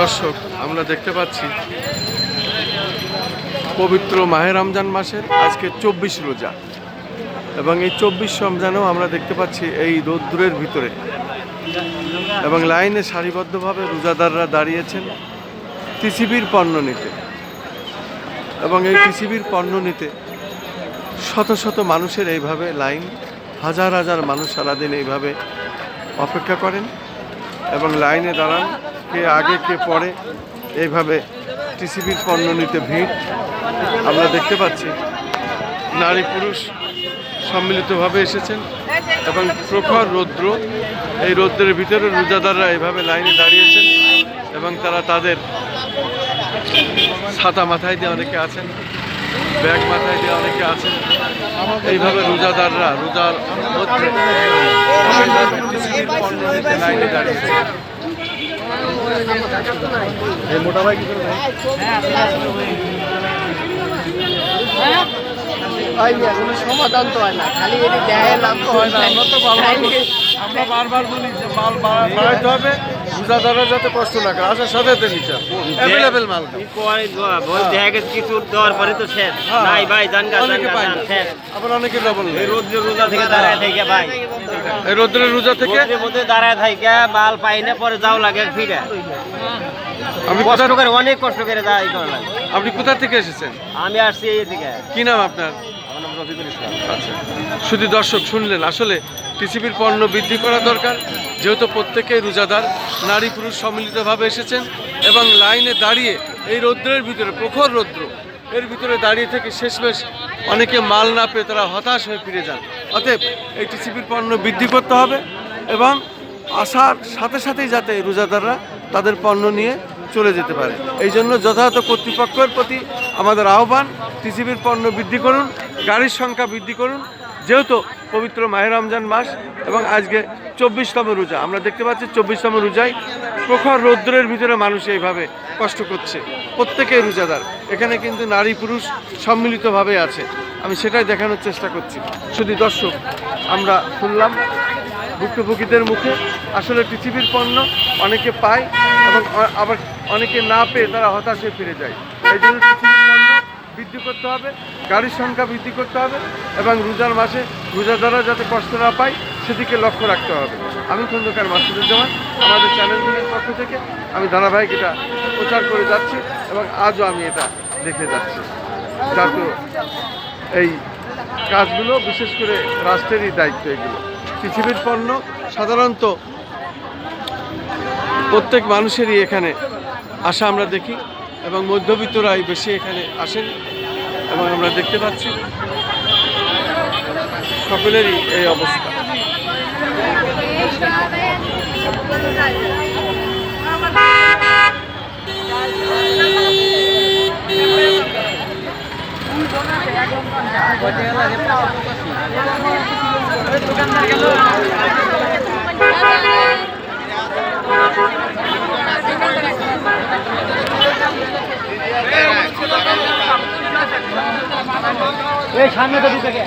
দর্শক, আমরা দেখতে পাচ্ছি পবিত্র মাহে রমজান মাসের আজকে চব্বিশ রোজা। এবং এই চব্বিশ রমজানেও আমরা দেখতে পাচ্ছি এই রোদ্দুরের ভিতরে। এবং লাইনে সারিবদ্ধভাবে রোজাদাররা দাঁড়িয়েছেন, টিসিবির পণ্য নিতে। এবং এই টিসিবির পণ্য নিতে শত শত মানুষের এইভাবে লাইন, হাজার হাজার মানুষ সারাদিন এইভাবে অপেক্ষা করেন এবং লাইনে দাঁড়ান, কে আগে, কে পরে এইভাবে টিসিবির পণ্য নিতে ভিড়। আমরা দেখতে পাচ্ছি নারী পুরুষ সম্মিলিতভাবে এসেছেন এবং প্রখর রৌদ্র, এই রৌদ্রের ভিতরে রোজাদাররা এভাবে লাইনে দাঁড়িয়েছেন এবং তারা তাদের ছাতা মাথায় দিয়ে অনেকে আছেন ব্যাগ মাথায় দিয়ে অনেকে আছেন। এইভাবে রোজাদাররা রোজার মধ্যে লাইনে দাঁড়িয়েছে হয় না কোনো সমাধান তো হয় না খালি এটি দেয় লাভ তো হয় না। আমরা তো বারবার বলি আমরা বারবার বলি যে মাল বাড়া- বাড়াইতে রোজাদাররা যাতে কষ্ট না করে আসার সাথে সাথে নিচা অ্যাভেলেবেল মাল। দেখা গেছে কিছু দেওয়ার পরে তো শেষ। হ্যাঁ। নাই ভাই জান। শেষ। আবার অনেকে ডবল রোদ্র রোজা থেকে দাঁড়ায় থেকে ভাই। এই রোদ্রের রোজা থেকে? মধ্যে দাঁড়ায় থাকে মাল পাই না পরে যাও লাগে ফিরে। আমি কষ্ট করে অনেক কষ্ট করে যাই আপনি কোথা থেকে এসেছেন? আমি আসছি এই দিকে কি নাম আপনার? আচ্ছা শুধু দর্শক শুনলেন, আসলে টিসিবির পণ্য বৃদ্ধি করা দরকার। যেহেতু প্রত্যেকেই রোজাদার, নারী পুরুষ সম্মিলিতভাবে এসেছেন এবং লাইনে দাঁড়িয়ে এই রৌদ্রের ভিতরে, প্রখর রৌদ্র, এর ভিতরে দাঁড়িয়ে থেকে শেষমেশ অনেকে মাল না পেয়ে তারা হতাশ হয়ে ফিরে যান। অতএব এই টিসিবির পণ্য বৃদ্ধি করতে হবে এবং আসার সাথে সাথেই যাতে রোজাদাররা তাদের পণ্য নিয়ে চলে যেতে পারে। এই জন্য যথাযথ কর্তৃপক্ষের প্রতি আমাদের আহ্বান টিসিবির পণ্য বৃদ্ধি করুন। গাড়ির সংখ্যা বৃদ্ধি করুন, যেহেতু পবিত্র মাহে রমজান মাস এবং আজকে চব্বিশতম রোজা, আমরা দেখতে পাচ্ছি চব্বিশতম রোজায় প্রখর রৌদ্রের ভিতরে মানুষ এইভাবে কষ্ট করছে। প্রত্যেকেই রোজাদার। এখানে কিন্তু নারী পুরুষ সম্মিলিতভাবে আছে। আমি সেটাই দেখানোর চেষ্টা করছি। শুধু দর্শক, আমরা শুনলাম ভুক্তভোগীদের মুখে, আসলে পৃথিবীর পণ্য অনেকে পায় এবং আবার অনেকে না পেয়ে তারা হতাশে ফিরে যায়। এই জন্য বৃদ্ধি করতে হবে, গাড়ির সংখ্যা বৃদ্ধি করতে হবে এবং রোজার মাসে রোজাদাররা যাতে কষ্ট না পায়, সেদিকে লক্ষ্য রাখতে হবে। আমি খন্দকার মাসুদুজ্জামান আমাদের চ্যানেলগুলির পক্ষ থেকে আমি ধারাবাহিক এটা প্রচার করে যাচ্ছি এবং আজও আমি এটা দেখে যাচ্ছি। যাতে এই কাজগুলো, বিশেষ করে রাষ্ট্রেরই দায়িত্ব এগুলো। পৃথিবীর পণ্য সাধারণত প্রত্যেক মানুষেরই এখানে আসা আমরা দেখি। এবং মধ্যবিত্তরাই বেশি এখানে আসেন এবং আমরা দেখতে পাচ্ছি সকলেরই এই অবস্থা। এই সামনে তো দিতে গে